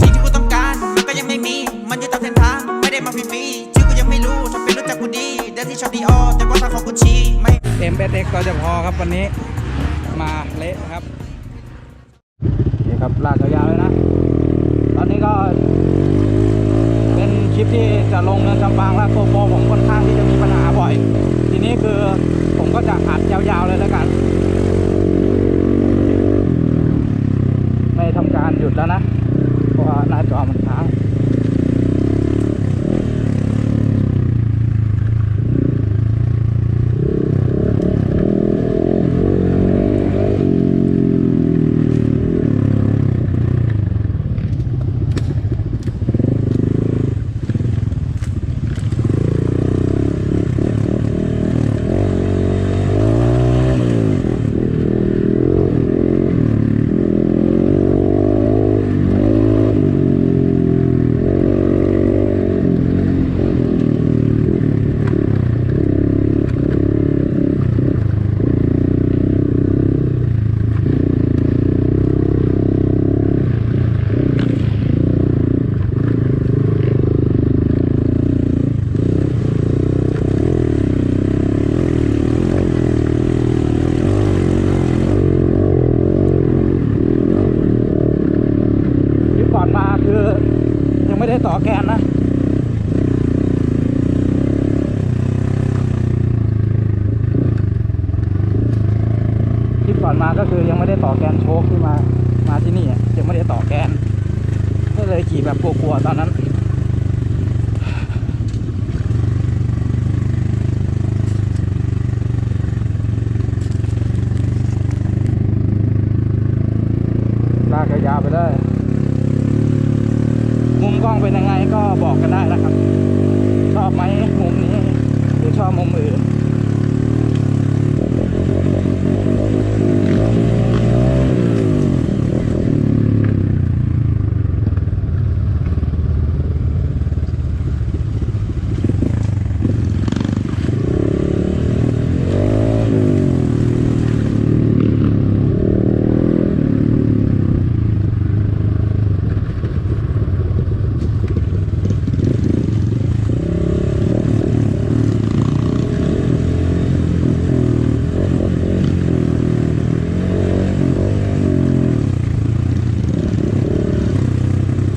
สิ่งที่กูต้องการมันก็ยังไม่มี มันอยู่ตามเส้นทาง ไม่ได้มาฟรีๆชื่อกูยังไม่รู้ถ้าเป็นรู้จักกูดีเดินที่ชอบดีออแต่ว่าทางของกูชีไม่ เอ็มเบสเอ็กก็จะพอครับวันนี้ มาเละครับนี่ครับลากยาวๆเลยนะ ตอนนี้ก็ เป็นคลิปที่จะลงเนินจำปางแล้วโกโปรผมค่อนข้างที่จะมีปัญหาบ่อย ทีนี้คือผมก็จะอัดยาวๆเลยแล้วกัน ไม่ทำการหยุดแล้วนะ เพราะว่าหน้าจอมันค้าง ที่ก่อนมาคือยัง ไม่ได้ต่อแกนนะที่ก่อนมาก็คือยังไม่ได้ต่อแกนโชคที่มามาที่นี่ยังไม่ได้ต่อแกนก็เลยขี่แบบกลัวๆตอนนั้นลากยาวไปเลย ล้องเป็นยังไงก็บอกกันได้นะครับ ชอบไหมมุมนี้หรือชอบมุมอื่น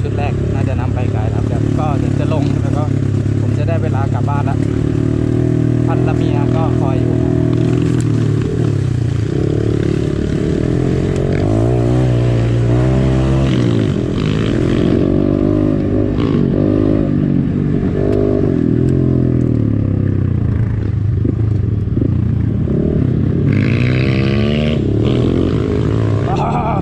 ชุดแรกน่าจะนำไปไกลแล้วครับก็เดี๋ยวจะลงแล้วก็ผมจะได้เวลากลับบ้านแล้วพันละเมียก็คอยอยู่นะอ้าว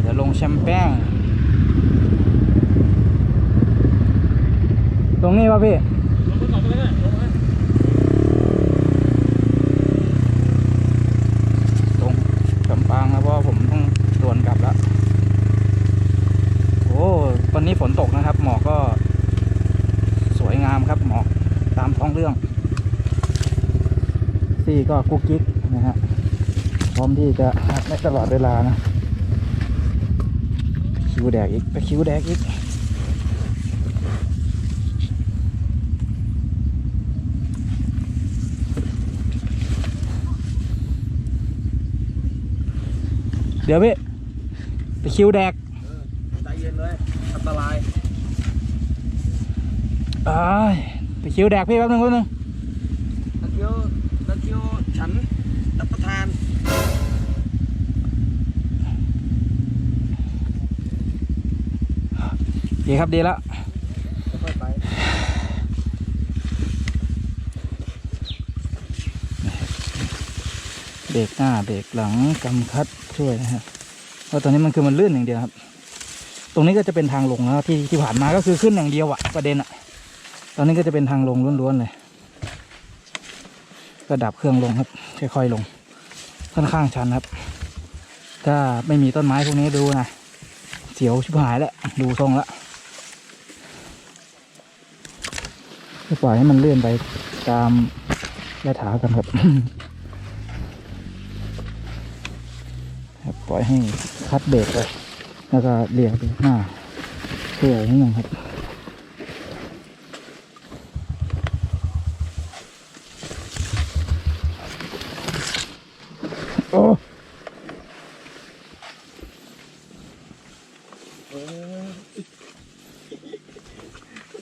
เดี๋ยวลงแช มแป้ง ตรงนี้ป่ะพี่ตรงลำปางนะเพราะผมต้องดวนกลับแล้ว โอ้ตอนนี้ฝนตกนะครับ หมอกก็ สวยงามครับหมอกตามท้องเรื่องซี่ก็กุ๊กกิ๊กนะฮะพร้อมที่จะได้ตลอดเวลานะ คิวแดกอีกไปคิวแดกอีกเดี๋ยวพี่ไปคิวแดกใจเย็นเลยอันตรายอ้ายไปคิวแดกพี่แป๊บนึงแป๊บนึงตะเกียวตะเกียวฉันรับประทาน ดีครับดีแล้วเบรกหน้าเบรกหลังกำคัดช่วยนะฮะเพราะตอนนี้มันคือมันลื่นอย่างเดียวครับ ตรงนี้ก็จะเป็นทางลงแล้วที่ที่ผ่านมาก็คือขึ้นอย่างเดียวอะประเด็นอะตอนนี้ก็จะเป็นทางลงล้วนๆเลยก็ดับเครื่องลงครับค่อยๆลง ค่อนข้างชันครับ ถ้าไม่มีต้นไม้พวกนี้ดูนะเสียวชิบหายแล้วดูทรงแล้ว ปล่อยให้มันเลื่อนไปตามยถากันครับครับ ปล่อยให้คัดเบรกไปแล้วก็เลียไปหน้าเพื่อนิดนึงครับโอ้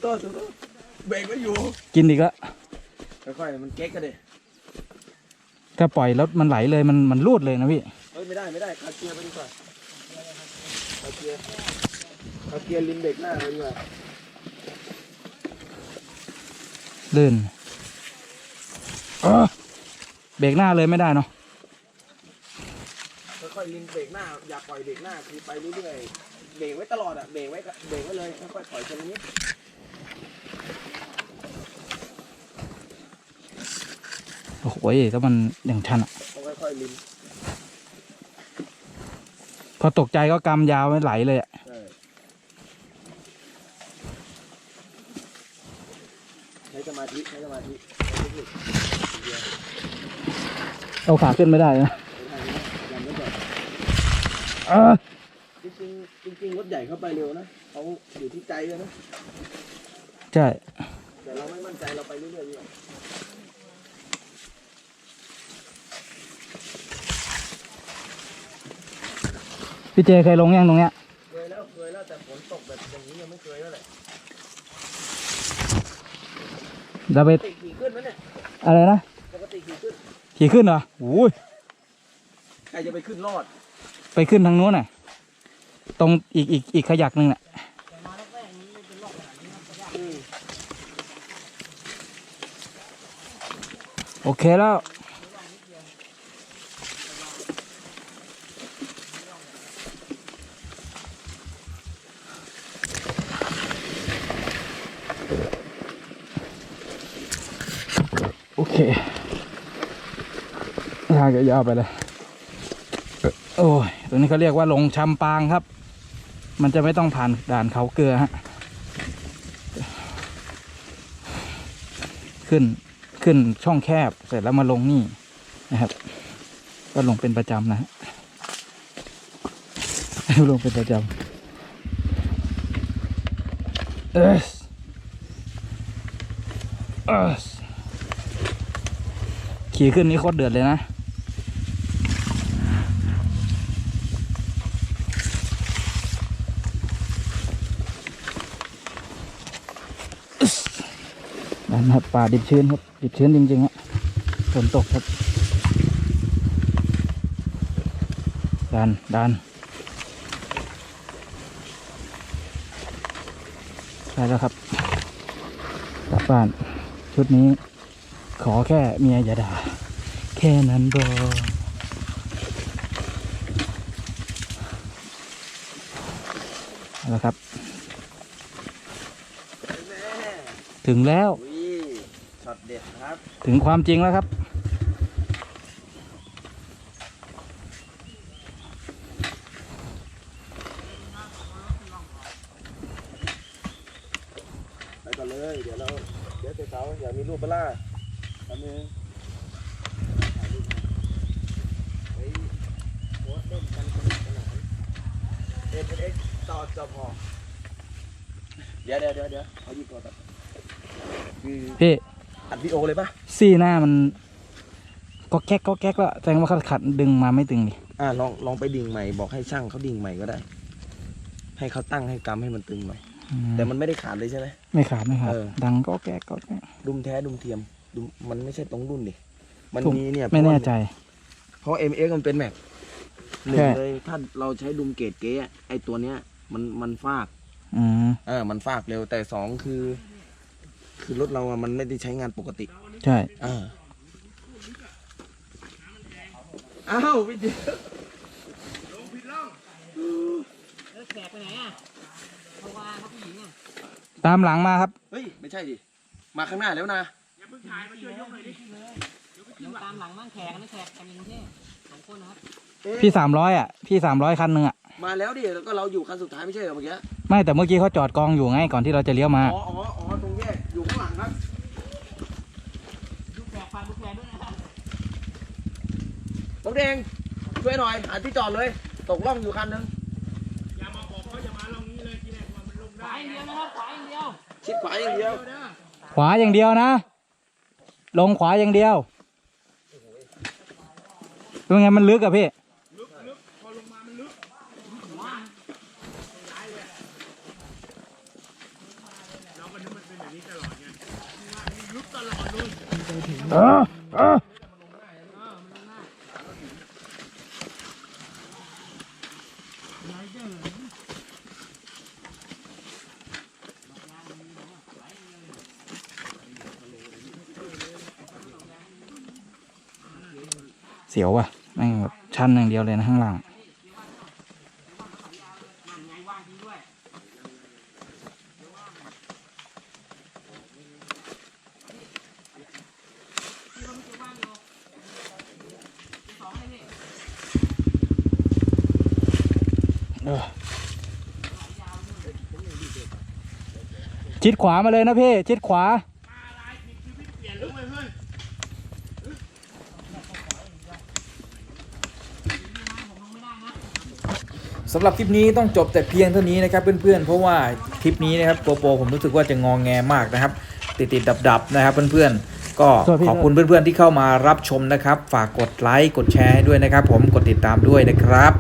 ตัวตัวตัวเบรกไม่ อยู่ กินอีกแล้วค่อยๆมันเก๊กกันดิถ้าปล่อยแล้วมันไหลเลยมันมันรูดเลยนะพี่เฮ้ยไม่ได้ไม่ได้คาเกียร์ไปดีกว่าคาเกียร์คาเกียร์ลินเบรกหน้าไปดีกว่าลื่นเออเบรกหน้าเลยไม่ได้เนาะค่อยๆลินเบรกหน้าอย่าปล่อยเบรกหน้าคือไปเรื่อยๆเบรกไว้ตลอดอะเบรกไว้ก็เบรกไว้เลยค่อยๆปล่อยทีละนิด โอ้โหถ้ามันอย่างชันอะต้องค่อยๆลินพอตกใจก็กำยาวไม่ไหลเลยอะใช่ใช้สมาธิใช้สมาธิใช้สมาธิเอาขาขึ้นไม่ได้นะยันไว้ก่อนเออจริงๆจริงๆรถใหญ่เข้าไปเร็วนะเขาอยู่ที่ใจเลยนะ ใช่ แต่เราไม่มั่นใจเราไปเรื่อยๆดีกว่า พี่เจเคยลงยังตรงเนี้ยเคยแล้วเคยแล้วแต่ฝนตกแบบอย่างนี้ยังไม่เคยแล้วแหละเราไปปกติขี่ขึ้นไหมเนี่ยอะไรนะปกติขี่ขึ้นขี่ขึ้นเหรอโอ้ยใครจะไปขึ้นรอดไปขึ้นทางนู้นน่ะ ตรงอีกอีกอีกขยักหนึ่งน่ะอืมโอเคแล้ว คลากยาวไปเลย โอ้ย ตรงนี้เขาเรียกว่าลงชำปางครับ มันจะไม่ต้องผ่านด่านเขาเกลือฮะ ขึ้น ขึ้นช่องแคบ เสร็จแล้วมาลงนี่นะครับ ก็ลงเป็นประจำนะฮะลงเป็นประจำเอสเอส ขี่ขึ้นนี่โคตรเดือดเลยนะนั่นครับป่าดิบชื้นครับ ดิบชื้นจริงๆฮะฝนตกครับ ดัน ดันใช่แล้วครับ กลับบ้านชุดนี้ ขอแค่เมียอย่าด่า แค่นั้นบอเอาละครับแม่ถึงแล้วอุ้ยช็อตเด็ดครับ ถึงความจริงแล้วครับ ไปก่อนเลย เดี๋ยวเรา เดี๋ยวเตะเสาอยากมีรูปเปะล่า เฮ้ยโพสต์เล่นกันสนุกสนานเอ็นเอ็กต่อจอพอเดี๋ยวเดี๋ยวเดี๋ยวเดี๋ยวเอาหยิบก่อนครับคือพี่อัดวิดีโอเลยปะซี่หน้ามัน ก็แก๊กก็แก๊กแล้วแสดงว่าเขาขัดดึงมาไม่ตึงดิอ่าลองลองไปดิ่งใหม่บอกให้ช่างเขาดิ่งใหม่ก็ได้ ให้เขาตั้งให้กำให้มันตึงหน่อยอืมแต่มันไม่ได้ขาดเลยใช่ไหมไม่ขาดไม่ขาดเออดังก็แก๊กก็แก๊กดุมแท้ดุมเทียม ดุมมันไม่ใช่ตรงรุ่นดิมันถูกมีเนี่ยไม่แน่ใจ เพราะ MX มันเป็นแม็กหนึ่ใช่งเลยถ้าเราใช้ดุมเกรดเก๊อะไอตัวเนี้ย มันมันฟากอืมเออมันฟากเร็วแต่สองคือ คือรถเราอะมันไม่ได้ใช้งานปกติ ใช่อ่าอ้าวพี่เจตามหลังมาครับ เฮ้ย ไม่ใช่ดิ มาข้างหน้าแล้วนะ เดี๋ยวตามหลังมั่งแขกนะแขกแขกยิงเท่สองคนนะครับพี่สามร้อยอะ พี่สามร้อยคันหนึ่งอะ มาแล้วดิแล้วก็เราอยู่คันสุดท้ายไม่ใช่เหรอเมื่อกี้ ไม่แต่เมื่อกี้เขาจอดกองอยู่ไงก่อนที่เราจะเลี้ยวมา อ๋ออ๋ออ๋อตรงแยกอยู่ข้างหลังครับดูแขกฟังดูแขกด้วยนะครับรถแดงช่วยหน่อยหาที่จอดเลย ตกล่องอยู่คันนึงขวาอย่างเดียวนะครับขวาอย่างเดียว ชิดขวาอย่างเดียว ขวาอย่างเดียวนะ ลงขวาอย่างเดียวเป็นไงมันลึกอะพี่เออ เสียวว่ะแม่งแบบชันอย่างเดียวเลยนะข้างล่างชิดขวามาเลยนะพี่ ชิดขวา สำหรับคลิปนี้ต้องจบแต่เพียงเท่านี้นะครับเพื่อนๆ เพราะว่าคลิปนี้นะครับโปโปผมรู้สึกว่าจะงองแงมากนะครับ ติดติดดับดับๆนะครับเพื่อนๆ ก็โทษพี่ขอบคุณเพื่อนๆที่เข้ามารับชมนะครับ ฝากกดไลค์กดแชร์ให้ด้วยนะครับ ผมกดติดตามด้วยนะครับ